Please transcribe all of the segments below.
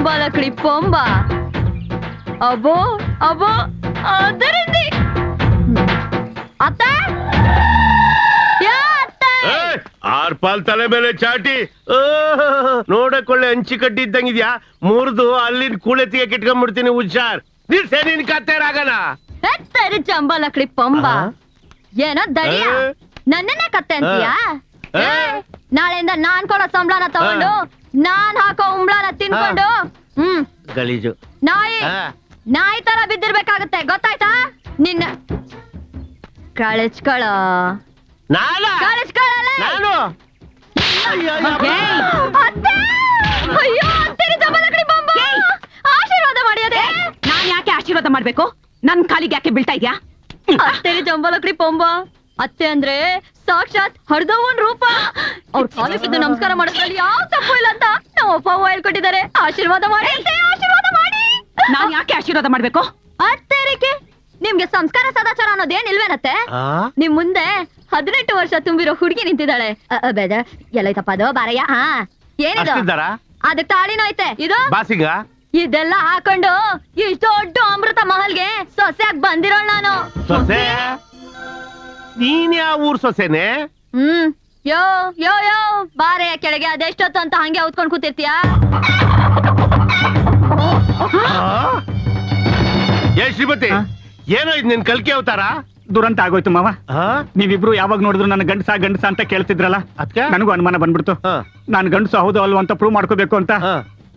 ಚಂಬಾಲಕಡಿ ಪೊಂಬ ಅಬೋ ಅಬೋ ಅದರಿಂದಿ ಅತ್ತ? ಆರ್ ಪಾಲ್ ತಲೆ ಮೇಲೆ ಚಾಟಿ. ನೋಡಕೊಳ್ಳೆ ಹಂಚಿ ಕಟ್ಟಿ ಇದ್ದಂಗಿದ್ಯಾ? ಮುರಿದು ಅಲ್ಲಿನ ಕೂಳೆತಿಗೆ ಕಿಟ್ಕೊಂಡ್ಬಿಡ್ತೀನಿ ಹುಷಾರ್. ನಿಲ್ಸೆ ನಿನ್ ಕತ್ತೆ ರಾಗನ. ಎತ್ತರಿ ಚಂಬಾಲಕಡಿ ಪೊಂಬ? ಏನೋ ದಡಿಯ? ನನ್ನನ್ನೇ ಕತ್ತೆ ಅಂತೀಯಾ? ನಾಳೆಯಿಂದ ನಾನ್ ಕೊಡೋ ಸಂಬಳನ ತಗೊಂಡು ನಾನ್ ಹಾಕೋ ಉಂಬ್ಳನ ತಿನ್ಕೊಂಡು. ಹ್ಮ್. ಗಲೀಜು. ನಾಯಿ. ಆ, ನಾಯಿ ತರ ಬಿದ್ದಿರ್ಬೇಕಾಗತ್ತೆ. ಗೊತ್ತಾಯ್ತಾ? ನಿನ್ನ ಕಳಿಸ್ಕೊಳ ನಾನ? ಕಳಿಸ್ಕೊಳ್ಳಲೆ ನಾನು? ಅಯ್ಯೋ, ಅಯ್ಯೋ. ಅತ್ತೆ! ಅಯ್ಯೋ ಅತ್ತೆಗೆ ಜಂಬಲಕಡಿ ಬಂಬ. ಆಶೀರ್ವಾದ ಮಾಡಿ ಅದೇ ನಾನ್ ಯಾಕೆ ಆಶೀರ್ವಾದ ಮಾಡ್ಬೇಕು? ನನ್ ಕಾಲಿಗೆ ಯಾಕೆ ಬೀಳ್ತಾ ಇದ್ಯಾ? ಅತ್ತೆಗೆ ಜಂಬಲಕಡಿ ಪೊಂಬ ಅತ್ತೆ ಅಂದ್ರೆ ಸಾಕ್ಷಾತ್ ಹರ್ದವನ್ ರೂಪ. ಅವ್ರ ಕಾಲೇಜ್ ಇದ್ದು ನಮಸ್ಕಾರ ಮಾಡೋದ್ರಲ್ಲಿ ಯಾವ ತಪ್ಪು ಇಲ್ಲ ಅಂತ ನಮ್ಮ ಅಪ್ಪ ಅವ್ವ ಹೇಳ್ಕೊಟ್ಟಿದ್ದಾರೆ. ಆಶೀರ್ವಾದ ಮಾಡಿ. ಅತ್ತೆ, ಆಶೀರ್ವಾದ ಮಾಡಿ? ನಾನ್ ಯಾಕೆ ಆಶೀರ್ವಾದ ಮಾಡ್ಬೇಕು? ಅತ್ತೆರಿಗೆ ನಿಮ್ಗೆ ಸಂಸ್ಕಾರ ಸದಾಚಾರ ಅನ್ನೋದೇನ್ ಇಲ್ವೇನತ್ತೆ ಆ? ನಿಮ್ ಮುಂದೆ ಹದಿನೆಂಟು ವರ್ಷ ತುಂಬಿರೋ ಹುಡುಗಿ ನಿಂತಿದ್ದಾಳೆ. ಬೇಡ ಎಲ್ಲೈತಪ್ಪ ಅದು ಬಾರಯ್ಯ ಹಾ. ಏನಿದು? ಅದಕ್ ತಾಳಿನೂ ಐತೆ. ಇದು? ಬಾಸಿಗ? ಇದೆಲ್ಲ ಹಾಕೊಂಡು ಇಷ್ಟು ದೊಡ್ಡ ಅಮೃತ ಮಹಲ್ಗೆ ಸೊಸೆಯಾಗಿ ಬಂದಿರೋಳ್ ನಾನು. ಸೊಸೆ? ನೀನ್ ಯಾವ ಊರ್ ಸೊಸೆನೆ? ಹ್ಮ್. ಯೋ ಯೋ ಯೋ ಬಾರೆ ಕೆಳಗೆ ಅದೆಷ್ಟೊತ್ತು ಅಂತ ಹಂಗೆ ಉತ್ಕೊಂಡ್ ಕೂತಿರ್ತೀಯ ಏ ಶ್ರೀಮತಿ ಏನೋ ಇದು ನಿನ್ ಕಲ್ಕಿ ಅವತಾರ ದುರಂತ ಆಗೋಯ್ತು ಮಾವ? ನೀವಿಬ್ರು ಯಾವಾಗ ನೋಡಿದ್ರು ನನ್ನ ಗಂಡಸ ಗಂಡಸ ಅಂತ ಕೇಳ್ತಿದ್ರಲ್ಲ ಅದ್ಕೆ? ನನಗೂ ಅನುಮಾನ ಬಂದ್ಬಿಡ್ತು ಹಾ. ನಾನು ಗಂಡಸು ಹೌದು ಅಲ್ವಾ ಅಂತ ಪ್ರೂವ್ ಮಾಡ್ಕೋಬೇಕು ಅಂತ ಹಾ.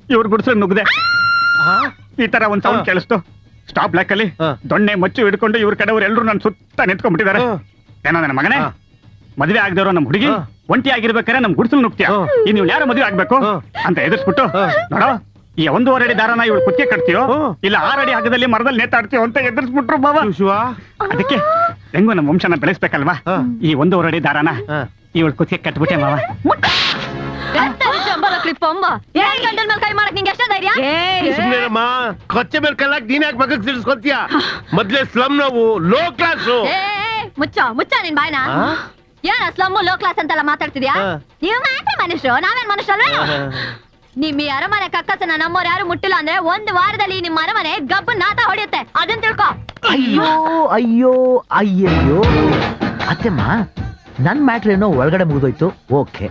ಇವ್ರ ಗುಡ್ಸ್ರು ನುಗ್ದೆ ಆ? ಈ ತರ ಒಂದ್ ಸೌಂಡ್ ಹಾ. ಕೇಳಿಸ್ತು ಸ್ಟಾಪ್ ಬ್ಲಾಕ್ ಅಲ್ಲಿ ಹಾ. ದೊಣ್ಣೆ ಮಚ್ಚು ಹಿಡ್ಕೊಂಡು ಇವ್ರ ಕಡೆಯವ್ರು ಎಲ್ಲರೂ ನನ್ನ ಸುತ್ತ ನಿಂತ್ಕೊಂಡ್ಬಿಟ್ಟಿದ್ದಾರೆ ಹಾ. ಏನೋ ನನ್ನ ಮಗನೇ ಹಾ. ಮದ್ವೆ ಆಗದವ್ರು ನಮ್ ಹುಡುಗಿ. ಒಂಟಿ ಆಗಿರ್ಬೇಕಾದ್ರೆ ನಮ್ ಗುಡ್ಸಲ್ ನುಗ್ತಿಯ? ನೀವ್ ನೀವು ಯಾರು ಮದುವೆ ಆಗ್ಬೇಕು? ಅಂತ ಎದುರಿಸ್ಬಿಟ್ಟು. ನೋಡೋ ಈ ಒಂದೂವರೆ ಅಡಿ ದಾರನ ಇವಳು ಕುತ್ತಿಗೆ ಕಟ್ತೀಯೋ? ಇಲ್ಲ ಆರಡಿ ಹಗದಲ್ಲಿ ಮರದಲ್ಲಿ ನೇತಾಡ್ತೀಯೋ ಅಂತ ಎದುರಿಸ್ಬಿಟ್ರು ಬಾಬಾ ಶಿವ ಅದಕ್ಕೆ ಹೆಂಗೋ ನಮ್ಮ ವಂಶನ ಬೆಳೆಸ್ಬೇಕಲ್ವಾ? ಈ ಒಂದೂವರೆ ಅಡಿ ದಾರನ. ಇವಳು ಕುತ್ತಿಗೆ ಕಟ್ಬಿಟ್ಟೆ ಮಾವ. ಕೊಚ್ಚೆ ಮೇಲೆ ಕಲ್ಲಾಕ್ ನೀನ್ ಯಾಕೆ ಮಗಕ್ ಸಿಡಿಸ್ಕೊತೀಯ? ಮೊದ್ಲೇ ಸ್ಲಮ್ ನಾವು ಲೋ ಕ್ಲಾಸ್ ಮುಚ್ಚ ಮುಚ್ಚ ನಿನ್ ಬಾಯ್ನ? ಏನ ಸ್ಲಮ್ ಲೋ ಕ್ಲಾಸ್ ಅಂತೆಲ್ಲ ಮಾತಾಡ್ತಿದ್ಯಾ? ಹಾ. ನೀವು ಮಾತ್ರ ಮನುಷ್ಯರು ನಾವೇನ್ ಮನುಷ್ಯಲ್ವೇ ನಿಮ್ ಈ ಅರಮನೆ ಕಕ್ಕಸನ ನಮ್ಮವ್ರು ಯಾರು ಮುಟ್ಟಿಲ್ಲ ಅಂದ್ರೆ ಒಂದ್ ವಾರದಲ್ಲಿ ನಿಮ್ಮ ಅರಮನೆ ಗಬ್ಬು ನಾತ ಹೊಡೆಯುತ್ತೆ. ಅದನ್ನ ತಿಳ್ಕೊ. ಅಯ್ಯೋ ಅಯ್ಯೋ ಅಯ್ಯಯ್ಯೋ. ಅತ್ತೆಮ್ಮ ನನ್ ಮ್ಯಾಟ್ರ್ ಏನೋ ಒಳಗಡೆ ಮುಗಿದೋಯ್ತು. ಓಕೆ.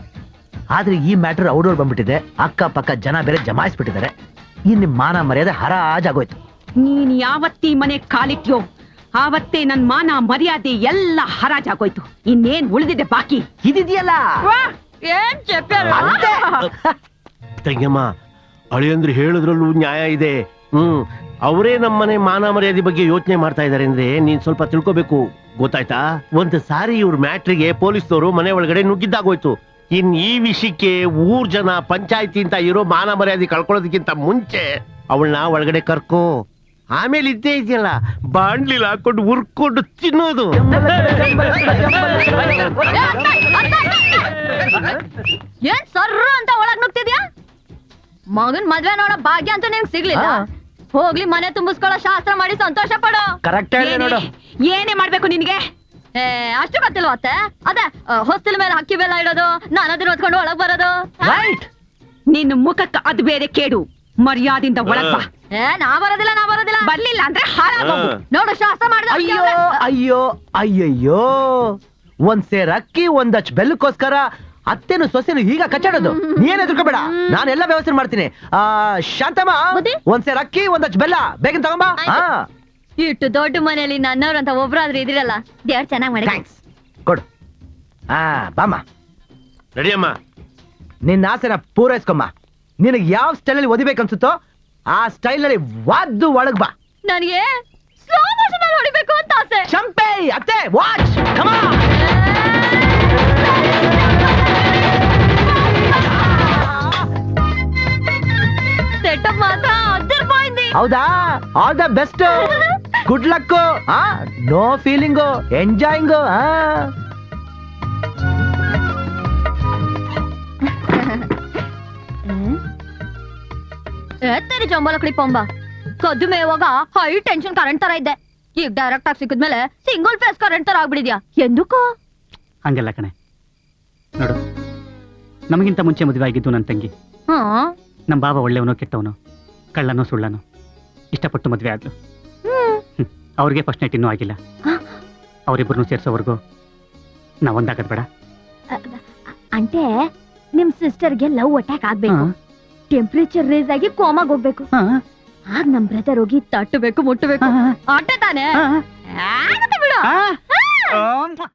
ಆದ್ರೆ ಈ ಮ್ಯಾಟ್ರ್ ಔಡೋರ್ ಬಂದ್ಬಿಟ್ಟಿದೆ. ಅಕ್ಕ ಪಕ್ಕ ಜನ ಬೇರೆ ಜಮಾಯಿಸ್ಬಿಟ್ಟಿದ್ದಾರೆ. ಈ ನಿಮ್ಮ ಮಾನ ಮರ್ಯಾದೆ ಹರಾಜಾಗೋಯ್ತು. ನೀನ್ ಯಾವತ್ತಿ ಮನೆ ಕಾಲಿಟ್ಯೋ? ಆವತ್ತೇ ನನ್ ಮಾನ ಮರ್ಯಾದೆ ಎಲ್ಲ ಹರಾಜಾಗೋಯ್ತು. ಇನ್ನೇನ್ ಉಳಿದಿದೆ ಬಾಕಿ? ಇದಿದೆಯಲ್ಲ? ಏನ್ ತಂಗಮ್ಮ ಅಳಿಯಂದ್ರೆ ಹೇಳುದ್ರಲ್ಲೂ ನ್ಯಾಯ ಇದೆ. ಹ್ಮ್ ಅವರೇ ನಮ್ಮನೆ ಮಾನ ಮರ್ಯಾದೆ ಬಗ್ಗೆ ಯೋಚನೆ ಮಾಡ್ತಾ ಇದಾರೆ ಅಂದ್ರೆ ನೀನ್ ಸ್ವಲ್ಪ ತಿಳ್ಕೋಬೇಕು. ಗೊತ್ತಾಯ್ತಾ? ಒಂದ್ ಸಾರಿ ಇವ್ರ ಮ್ಯಾಟ್ರಿಗೆ ಪೊಲೀಸ್ನವರು ಮನೆ ಒಳಗಡೆ ನುಗ್ಗಿದ್ದಾಗೋಯ್ತು. ಇನ್ ಈ ವಿಷಯಕ್ಕೆ ಊರ್ ಜನ ಪಂಚಾಯತಿ ಅಂತ ಇರೋ ಮಾನ ಮರ್ಯಾದೆ ಕಳ್ಕೊಳ್ಳೋದಕ್ಕಿಂತ ಮುಂಚೆ ಅವಳನ್ನ ಒಳಗಡೆ ಕರ್ಕೋ. ಆಮೇಲೆ ಇದ್ದೇ ಇದೆಯಲ್ಲ ಬಾಂಡ್ಲಿಲ್ ಹಾಕೊಂಡು ಉರ್ಕೊಂಡು ತಿನ್ನೋದು. ಏನ್ ಸರ್ರು ಅಂತ ಒಳಗ್ ನುಗ್ತಿದ್ಯಾ? ಮಗನ್ ಮದ್ವೆ ನೋಡ ಭಾಗ್ಯ ಅಂತ ನಿನ್ಗ್ ಸಿಗ್ಲಿಲ್ಲ. ಹೋಗ್ಲಿ ಮನೆ ತುಂಬಿಸ್ಕೊಳ್ಳೋ ಶಾಸ್ತ್ರ ಮಾಡಿ ಸಂತೋಷ ಪಡೋ. ಕರೆಕ್ಟ್ ಏನೇ- ನೋಡು. ಏನೇ ಮಾಡ್ಬೇಕು ನಿನ್ಗೆ? ಏ ಅಷ್ಟು ಗೊತ್ತಿಲ್ವ ಅತ್ತೆ? ಅದೇ ಹೊಸ್ತಿಲ್ ಮೇಲೆ ಹಕ್ಕಿ ಬೆಲ್ಲ ಇಡೋದು ನಾನು ಅದನ್ನ ಹೊತ್ಕೊಂಡು ಒಳಗ್ ಬರೋದು. ನಿನ್ನ ಮುಖಕ್ಕೆ ಅದು ಬೇರೆ ಕೇಡು. ಮರ್ಯಾದಿಂದ ಒಳಗ್ ಬಾ. ಏ ನಾ ಬರೋದಿಲ್ಲ ನಾ ಬರೋದಿಲ್ಲ. ಬರ್ಲಿಲ್ಲ ಅಂದ್ರೆ ಹಾಳಾಗೋಗು. ಹಾ. ನೋಡು ಶಾಸ್ತ್ರ ಮಾಡಿದ ಅಯ್ಯೋ ಅಯ್ಯೋ ಅಯ್ಯಯ್ಯೋ. ಒಂದ್ ಸೇರ್ ಅಕ್ಕಿ ಒಂದ್ ಅಚ್ ಬೆಲ್ಲಕ್ಕೋಸ್ಕರ ಅತ್ತೆನು ಸೊಸೆನು ಈಗ ಕಚ್ಚಾಡೋದು. ನೀನ್ ಎದುರ್ಕೋಬೇಡ ಎಲ್ಲ ವ್ಯವಸ್ಥೆ ಮಾಡ್ತೀನಿ. ಆ ಶಾಂತಮ್ಮ ಬುದ್ಧಿ? ಒಂದ್ ಸೇರ್ ಅಕ್ಕಿ ಒಂದ್ ಅಚ್ ಬೆಲ್ಲ. ಬೇಗ ತಗೊಂಬಾ. ಹಾ. ಇಟ್ಟು ದೊಡ್ಡ ಮನೆಯಲ್ಲಿ ನನ್ನವ್ರು ಅಂತ ಒಬ್ರಾದ್ರೂ ಇದಿರಲ್ಲ ದೇವ್ರ ಚೆನ್ನಾಗಿ ಮಾಡಿ. ಥ್ಯಾಂಕ್ಸ್ ಕೊಡು. ಹಾ ಬಾಮ್ಮ. ನಡಿಯಮ್ಮ ನಿನ್ನ ಆಸೆನ ಪೂರೈಸ್ಕೊಮ್ಮ ನಿನಗೆ ಯಾವ ಸ್ಟೈಲಲ್ಲಿ ಒದಿಬೇಕನ್ಸುತ್ತೋ ಆ ಸ್ಟೈಲಲ್ಲಿ ವಾದ್ದು ಒಳಗ್ ಬಾ ನನಗೆ ಸ್ಲೋ ಮೋಷನ್ ಅಲ್ಲಿ ಹೊಡಿಬೇಕು ಅಂತ ಆಸೆ ಚಂಪೆ ಅತ್ತೆ ವಾಚ್ ಕಮಾ ಸೆಟಪ್ ಮಾತ್ರ ಅದಿರ್ಬೋಯ್ದಿ ಹೌದಾ all the best good luck no feeling enjoying ಎತ್ತರಿ ಜಂಬಲಕಡಿ Pamba. ಕದ್ದು ಮೇವಾಗ ಹೈ ಟೆನ್ಷನ್ ಕರೆಂಟ್ ತರ ಇದ್ದೆ ಈಗ ಡೈರೆಕ್ಟ್ ಆಗಿ ಸಿಕ್ಕಿದ್ಮೇಲೆ ಸಿಂಗಲ್ ಫೇಸ್ ಕರೆಂಟ್ ತರ ಆಗ್ಬಿಡಿದ್ಯಾ? ಎಂದಕ್ಕೂ? ಹಂಗಲ್ಲ ಕಣೆ. ನೋಡು ನಮಗಿಂತ ಮುಂಚೆ ಮದುವೆ ಆಗಿದ್ದು ನನ್ನ ತಂಗಿ. ಹಾ? ನಮ್ಮ ಬಾಬಾ ಒಳ್ಳೆವನೋ ಕೆಟ್ಟವನೋ ಕಳ್ಳನೋ ಸುಳ್ಳನೋ ಇಷ್ಟಪಟ್ಟು ಮದುವೆ ಆದ್ಲು. ಹ್ಮ್. ಅವ್ರಿಗೆ ಫಸ್ಟ್ ನೈಟ್ ಇನ್ನೂ ಆಗಿಲ್ಲ. ಹ? ಅವರಿಬ್ಬರನ್ನು ಸೇರ್ಸೋವರೆಗೂ ನಾವ್ ಒಂದಾಗದ್ ಬೇಡ. అంటే ನಿಮ್ ಸಿಸ್ಟರ್ಗೆ ಲವ್ ಅಟ್ಯಾಕ್ ಆಗ್ಬೇಕು. ಟೆಂಪರೇಚರ್ ರೇಸ್ ಆಗಿ ಕೋಮಾಗ್ ಹೋಗ್ಬೇಕು. ಆಗ ನಮ್ ಬ್ರದರ್ ಹೋಗಿ ತಟ್ಟಬೇಕು ಮುಟ್ಟಬೇಕು. ಆಟ ತಾನೆ? ಬಿಡು?